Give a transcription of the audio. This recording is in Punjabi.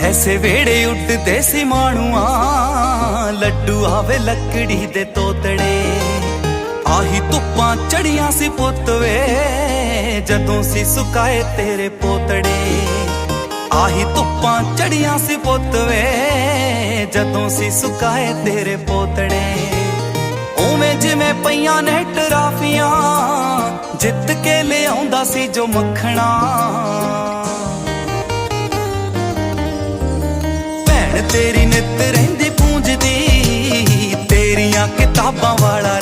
ਐਸੇ ਵੇੜੇ ਉੱਡਦੇ ਸੀ ਮਾਣੂਆਂ। ਲੱਡੂ ਆਵੇ ਲੱਕੜੀ ਦੇ ਤੋਤੜੇ। ਆਹੀ ਧੁੱਪਾਂ ਚੜੀਆਂ ਸੀ ਪੁੱਤ ਵੇ, ਜਦੋਂ ਸੀ ਸੁਕਾਏ ਤੇਰੇ ਪੋਤੜੇ। ਆਹੀ ਧੁੱਪਾਂ ਚੜੀਆਂ ਸੀ ਪੁੱਤ ਵੇ, ਜਦੋਂ ਸੀ ਸੁਕਾਏ ਤੇਰੇ ਪੋਤੜੇ। ਉਵੇਂ ਜਿਵੇਂ ਪਈਆਂ ਨੇ ਟਰਾਫੀਆਂ ਜਿੱਤ ਕੇ ਲਿਆਉਂਦਾ ਸੀ ਜੋ ਮੱਖਣਾ। ਤੇਰੀ ਨਿਤ ਰਹਿੰਦੀ ਪੂੰਝਦੀ ਤੇਰੀਆਂ ਕਿਤਾਬਾਂ ਵਾਲਾ